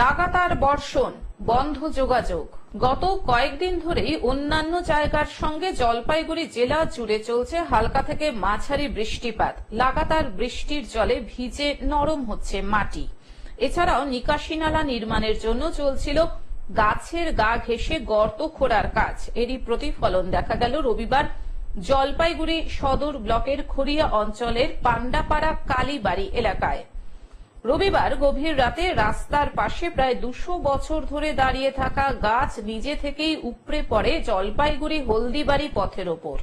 লাগাতার বর্ষণ, বন্ধ যোগাযোগ। গত কয়েকদিন ধরেই অন্যান্য জায়গার সঙ্গে জলপাইগুড়ি জেলা জুড়ে চলছে হালকা থেকে মাঝারি বৃষ্টিপাত। লাগাতার বৃষ্টির জলে ভিজে নরম হচ্ছে মাটি। এছাড়াও নিকাশি নালা নির্মাণের জন্য চলছিল গাছের গা ঘেঁষে গর্ত খোঁড়ার কাজ। এরই প্রতিফলন দেখা গেল রবিবার জলপাইগুড়ি সদর ব্লকের খড়িয়া অঞ্চলের পান্ডাপাড়া কালীবাড়ি এলাকায়। রবিবার গভীর রাতে রাস্তার পাশে প্রায় দুশো বছর ধরে দাঁড়িয়ে থাকা গাছ নিজে থেকেই উপড়ে পড়ে জলপাইগুড়ি হলদিবাড়ি পথের ওপর।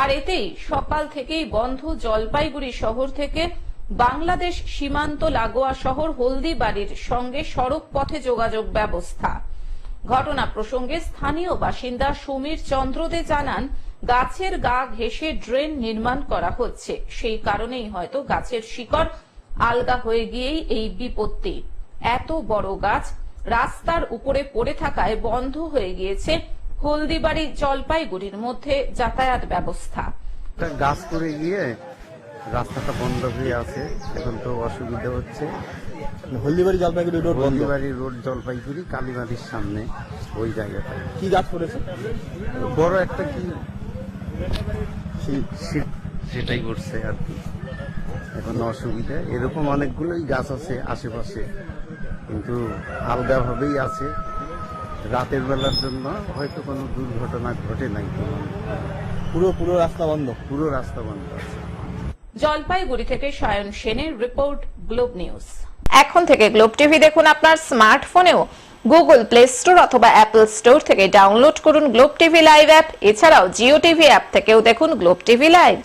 আর এতেই সকাল থেকেই বন্ধ জলপাইগুড়ি শহর থেকে বাংলাদেশ সীমান্ত লাগোয়া শহর হলদিবাড়ির সঙ্গে সড়ক পথে যোগাযোগ ব্যবস্থা। ঘটনা প্রসঙ্গে স্থানীয় বাসিন্দা সমীর চন্দ্রদে জানান, গাছের গা ঘেঁষে ড্রেন নির্মাণ করা হচ্ছে। সেই কারণেই হয়তো গাছের শিকড় আলগা হয়ে গিয়েই এই বিপত্তি। এত বড় গাছ রাস্তার উপরে পড়ে থাকায় বন্ধ হয়ে গিয়েছে হলদিবাড়ি জলপাইগুড়ির মধ্যে যাতায়াত ব্যবস্থা। গাছ করে গিয়ে রাস্তাটা বন্ধ হয়ে আছে এখন তো অসুবিধা হচ্ছে। হলদিবাড়ি জলপাইগুড়ি রোড হলদিবাড়ি রোড জলপাইগুড়ি কালীবাড়ির সামনে ওই জায়গাটায় কি গাছ পড়েছে? বড় একটা কি? সেটাই করছে আর কি। এখন অসুবিধা। এরকম অনেকগুলোই গাছ আছে আশেপাশে। কিন্তু আলগাভাবেই আছে। রাতের বেলার জন্য হয়তো কোনো দুর্ঘটনা ঘটে নাই। পুরো পুরো রাস্তা বন্ধ? পুরো রাস্তা বন্ধ আছে। জলপাইগুড়ি থেকে সায়ন সেনের রিপোর্ট গ্লোব নিউজ। এখন থেকে গ্লোব টিভি দেখুন আপনার স্মার্টফোনেও। গুগল প্লে স্টোর অথবা অ্যাপল স্টোর থেকে ডাউনলোড করুন গ্লোব টিভি লাইভ অ্যাপ। এছাড়াও জিও টিভি অ্যাপ থেকেও দেখুন গ্লোব টিভি লাইভ।